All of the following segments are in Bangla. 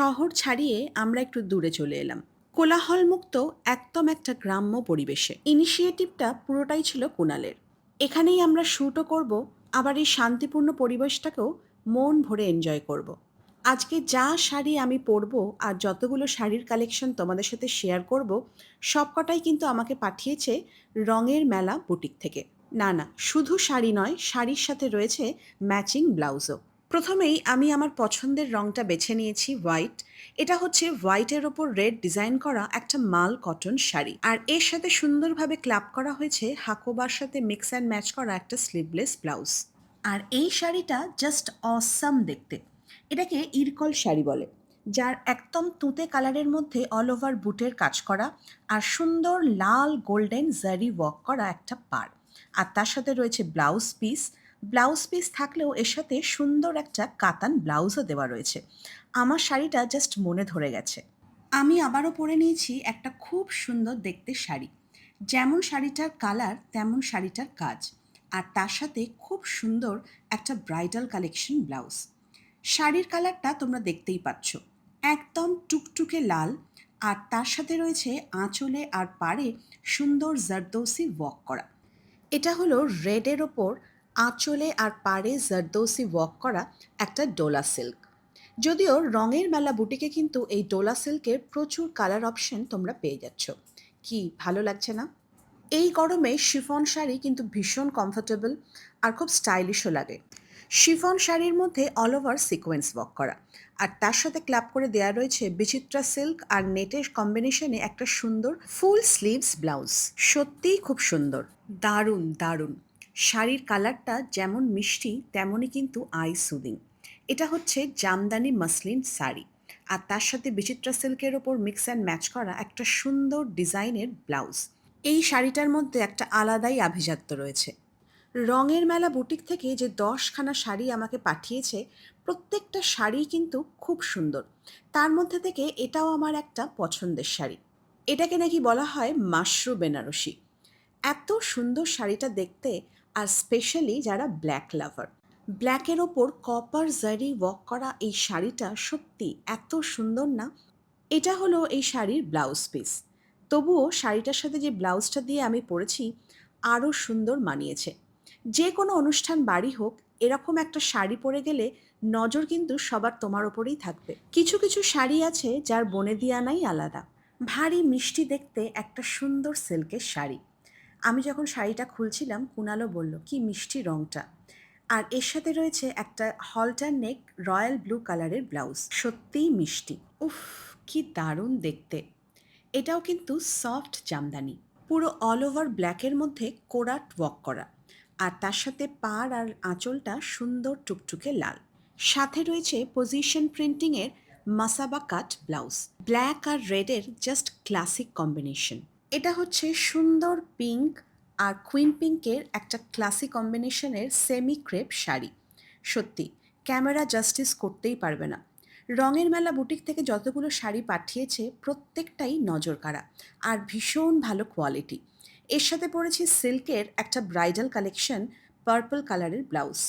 শহর ছাড়িয়ে আমরা একটু দূরে চলে এলাম। কোলাহলমুক্ত একদম একটা গ্রাম্য পরিবেশে। ইনিশিয়েটিভটা পুরোটাই ছিল কুণালের। এখানেই আমরা শ্যুটও করব, আবার এই শান্তিপূর্ণ পরিবেশটাকেও মন ভরে এনজয় করব। আজকে যা শাড়ি আমি পরবো আর যতগুলো শাড়ির কালেকশন তোমাদের সাথে শেয়ার করব, সবকটাই কিন্তু আমাকে পাঠিয়েছে রঙের মেলা বুটিক থেকে। না না, শুধু শাড়ি নয়, শাড়ির সাথে রয়েছে ম্যাচিং ব্লাউজও প্রথমেই আমি আমার পছন্দের রঙটা বেছে নিয়েছি হোয়াইট। এটা হচ্ছে হোয়াইটের ওপর রেড ডিজাইন করা একটা মাল কটন শাড়ি। আর এর সাথে সুন্দরভাবে ক্লাপ করা হয়েছে হাকোবার সাথে মিক্স অ্যান্ড ম্যাচ করা একটা স্লিভলেস ব্লাউজ। আর এই শাড়িটা জাস্ট অসাম দেখতে। এটাকে ইরকল শাড়ি বলে, যার একদম তুঁতে কালারের মধ্যে অল ওভার বুটের কাজ করা আর সুন্দর লাল গোল্ডেন জারি ওয়ার্ক করা একটা পার আর তার সাথে রয়েছে ব্লাউজ পিস ব্লাউজ পিস থাকলেও এর সাথে সুন্দর একটা কাতান ব্লাউজও দেওয়া রয়েছে। আমার শাড়িটা জাস্ট মনে ধরে গেছে। আমি আবারও পরে নিয়েছি একটা খুব সুন্দর দেখতে শাড়ি। যেমন শাড়িটার কালার, তেমন শাড়িটার কাজ। আর তার সাথে খুব সুন্দর একটা ব্রাইডাল কালেকশন ব্লাউজ। শাড়ির কালারটা তোমরা দেখতেই পাচ্ছ। একদম টুকটুকে লাল। আর তার সাথে রয়েছে আঁচলে আর পাড়ে সুন্দর জারদৌসি ওয়াক করা। এটা হলো রেডের ওপর আঁচলে আর পাড়ে জারদৌসি ওয়াক করা একটা ডোলা সিল্ক যদিও রঙের মেলা বুটিকে কিন্তু এই ডোলা সিল্কের প্রচুর কালার অপশন তোমরা পেয়ে যাচ্ছ। কি ভালো লাগছে না? এই গরমে শিফন শাড়ি কিন্তু ভীষণ কমফোর্টেবল আর খুব স্টাইলিশও লাগে। শিফন শাড়ির মধ্যে অল ওভার সিকোয়েন্স ওয়ার্ক করা। আর তার সাথে ক্লাব করে দেওয়া রয়েছে বিচিত্রা সিল্ক আর নেটের কম্বিনেশনে একটা সুন্দর ফুল স্লিভস ব্লাউজ সত্যিই খুব সুন্দর। দারুণ দারুণ। শাড়ির কালারটা যেমন মিষ্টি, তেমনই কিন্তু আই সুদিং। এটা হচ্ছে জামদানি মাসলিন শাড়ি। আর তার সাথে বিচিত্রা সিল্কের ওপর মিক্স অ্যান্ড ম্যাচ করা একটা সুন্দর ডিজাইনের ব্লাউজ। এই শাড়িটার মধ্যে একটা আলাদাই আভিজাত্য রয়েছে। রঙের মেলা বুটিক থেকে যে দশখানা শাড়ি আমাকে পাঠিয়েছে, প্রত্যেকটা শাড়ি কিন্তু খুব সুন্দর। তার মধ্যে থেকে এটাও আমার একটা পছন্দের শাড়ি। এটাকে নাকি বলা হয় মাশরু বেনারসি। এত সুন্দর শাড়িটা দেখতে আর স্পেশালি যারা ব্ল্যাক লাভার ব্ল্যাকের ওপর কপার জারি ওয়াক করা এই শাড়িটা সত্যি এত সুন্দর না? এটা হলো এই শাড়ির ব্লাউজ পিস তবুও শাড়িটার সাথে যে ব্লাউজটা দিয়ে আমি পরেছি আরও সুন্দর মানিয়েছে। যে কোনো অনুষ্ঠান বাড়ি হোক, এরকম একটা শাড়ি পরে গেলে নজর কিন্তু সবার তোমার ওপরেই থাকবে। কিছু কিছু শাড়ি আছে যার বনে দিয়ানাই আলাদা। ভারী মিষ্টি দেখতে একটা সুন্দর সিল্কের শাড়ি। আমি যখন শাড়িটা খুলছিলাম কুণালও বলল, কি মিষ্টি রঙটা আর এর সাথে রয়েছে একটা হলটার নেক রয়্যাল ব্লু কালারের ব্লাউজ সত্যিই মিষ্টি। উফ, কি দারুণ দেখতে। এটাও কিন্তু সফট জামদানি। পুরো অল ওভার ব্ল্যাকের মধ্যে কোরাট ওয়াক করা। আর তার সাথে পাড় আর আঁচলটা সুন্দর টুকটুকে লাল। সাথে রয়েছে পজিশন প্রিন্টিংয়ের মাসাবা কাট ব্লাউজ ব্ল্যাক আর রেডের জাস্ট ক্লাসিক কম্বিনেশন এটা হচ্ছে সুন্দর পিঙ্ক আর কুইন পিঙ্কের একটা ক্লাসিক কম্বিনেশনের সেমি ক্রেপ শাড়ি। সত্যি, ক্যামেরা জাস্টিস করতেই পারবে না। রঙের মেলা বুটিক থেকে যতগুলো শাড়ি পাঠিয়েছে, প্রত্যেকটাই নজর কাড়া আর ভীষণ ভালো কোয়ালিটি এর সাথে পরেছি সিল্কের একটা ব্রাইডাল কালেকশন, পার্পল কালারের ব্লাউজ।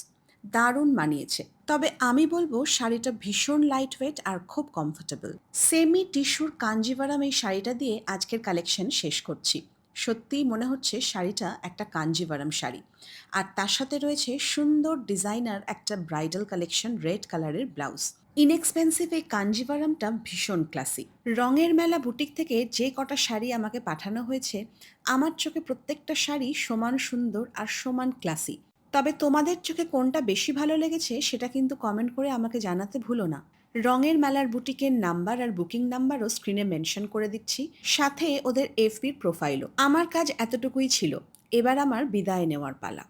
দারুণ মানিয়েছে। তবে আমি বলব শাড়িটা ভীষণ লাইট ওয়েট আর খুব কমফোর্টেবল সেমি টিস্যুর কাঞ্জিভারাম এই শাড়িটা দিয়ে আজকের কালেকশন শেষ করছি। সত্যিই মনে হচ্ছে শাড়িটা একটা কাঞ্জিভারাম শাড়ি। আর তার সাথে রয়েছে সুন্দর ডিজাইনার একটা ব্রাইডাল কালেকশন রেড কালারের ব্লাউজ ইনএক্সপেন্সিভ এই কাঞ্জিভারামটা ভীষণ ক্লাসিক রঙের মেলা বুটিক থেকে যে কটা শাড়ি আমাকে পাঠানো হয়েছে, আমার চোখে প্রত্যেকটা শাড়ি সমান সুন্দর আর সমান ক্লাসি তবে তোমাদের চোখে কোনটা বেশি ভালো লেগেছে সেটা কিন্তু কমেন্ট করে আমাকে জানাতে ভুলো না। রঙের মেলার বুটিকের নাম্বার আর বুকিং নাম্বারও স্ক্রিনে মেনশন করে দিচ্ছি। সাথে ওদের এফবির প্রোফাইলও আমার কাজ এতটুকুই ছিল। এবার আমার বিদায় নেওয়ার পালা।